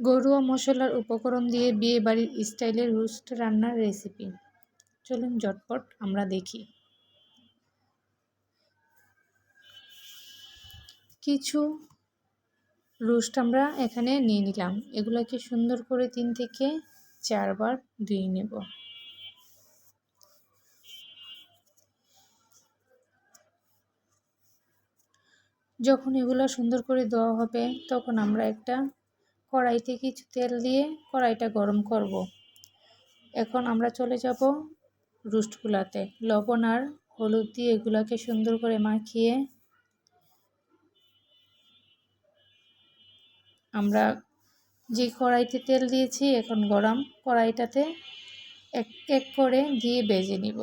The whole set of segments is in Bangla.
ঘরোয়া মশলার উপকরণ দিয়ে বিয়ে বাড়ির স্টাইলের রোস্ট রান্নার রেসিপি। চলুন ঝটপট আমরা দেখি। কিছু রোস্ট আমরা এখানে নিয়ে নিলাম। এগুলোকে সুন্দর করে তিন থেকে চারবার ধুয়ে নেব। যখন এগুলো সুন্দর করে দেওয়া হবে, তখন আমরা একটা কড়াইতে কিছু তেল দিয়ে কড়াইটা গরম করব। এখন আমরা চলে যাব রুস্টগুলাতে লবণ আর হলুদ দিয়ে এগুলাকে সুন্দর করে মাখিয়ে আমরা যে কড়াইতে তেল দিয়েছি এখন গরম কড়াইটাতে এক এক করে দিয়ে বেজে নিব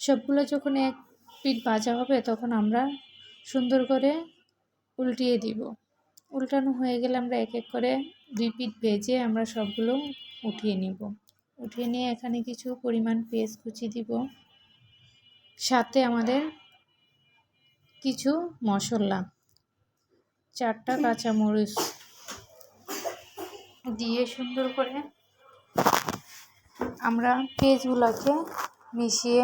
সবগুলো যখন এক পিঠ ভাজা হবে তখন আমরা সুন্দর করে উল্টিয়ে দিব। উল্টানো হয়ে গেলে আমরা এক এক করে দুই পিঠ ভেজে আমরা সবগুলো উঠিয়ে নিব। উঠিয়ে নিয়ে এখানে কিছু পরিমাণ পেস্ট কুচি দিব। সাথে আমাদের কিছু মশলা, চারটা কাঁচামরিচ দিয়ে সুন্দর করে আমরা পেঁয়াজগুলোকে মিশিয়ে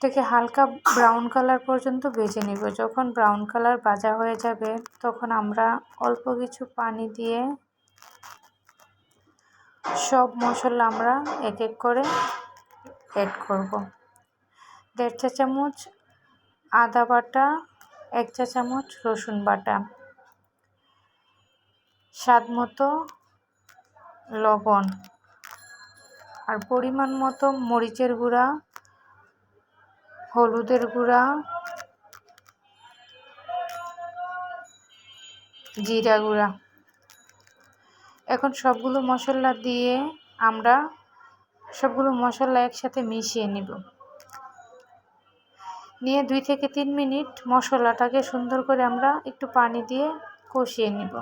থেকে হালকা ব্রাউন কালার পর্যন্ত বেজে নিব। যখন ব্রাউন কালার ভাজা হয়ে যাবে, তখন আমরা অল্প কিছু পানি দিয়ে সব মশলা আমরা এক এক করে অ্যাড করব। দেড় চা চামচ আদা বাটা, এক চা চামচ রসুন বাটা। স্বাদ মতো লবণ। আর পরিমাণ মতো মরিচের গুঁড়া হলুদের গুঁড়া, জিরা গুঁড়া। এখন সবগুলো মশলা দিয়ে আমরা সবগুলো মশলা একসাথে মিশিয়ে নিব। নিয়ে দুই থেকে তিন মিনিট মশলাটাকে সুন্দর করে আমরা একটু পানি দিয়ে কষিয়ে নিব।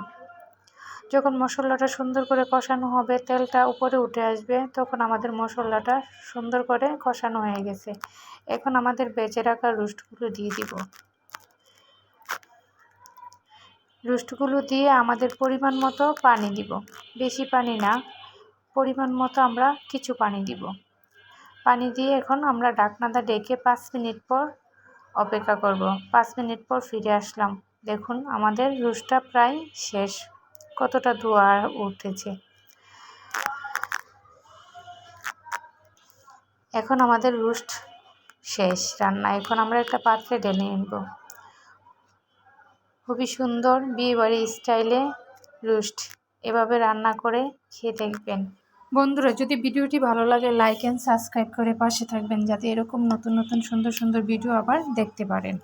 যখন মশলাটা সুন্দর করে কষানো হবে, তেলটা উপরে উঠে আসবে, তখন আমাদের মশলাটা সুন্দর করে কষানো হয়ে গেছে। এখন আমাদের বেঁচে রাখা রোস্টগুলো দিয়ে দিব। রোস্টগুলো দিয়ে আমাদের পরিমাণ মতো পানি দিব। বেশি পানি না, পরিমাণ মতো আমরা কিছু পানি দিব। পানি দিয়ে এখন আমরা ডাকনাদা ডেকে পাঁচ মিনিট পর অপেক্ষা করব। পাঁচ মিনিট পর ফিরে আসলাম। দেখুন, আমাদের রোস্টটা প্রায় শেষ। কতটা ধোয়া উঠেছে। এখন আমাদের রোস্ট শেষ। রান্না, এখন আমরা একটা পাত্রে ঢেলে নেব। খুবই সুন্দর বিয়েবাড়ি স্টাইলে রোস্ট এভাবে রান্না করে খেয়ে দেখবেন। বন্ধুরা, যদি ভিডিওটি ভালো লাগে লাইক অ্যান্ড সাবস্ক্রাইব করে পাশে থাকবেন, যাতে এরকম নতুন নতুন সুন্দর সুন্দর ভিডিও আবার দেখতে পারেন।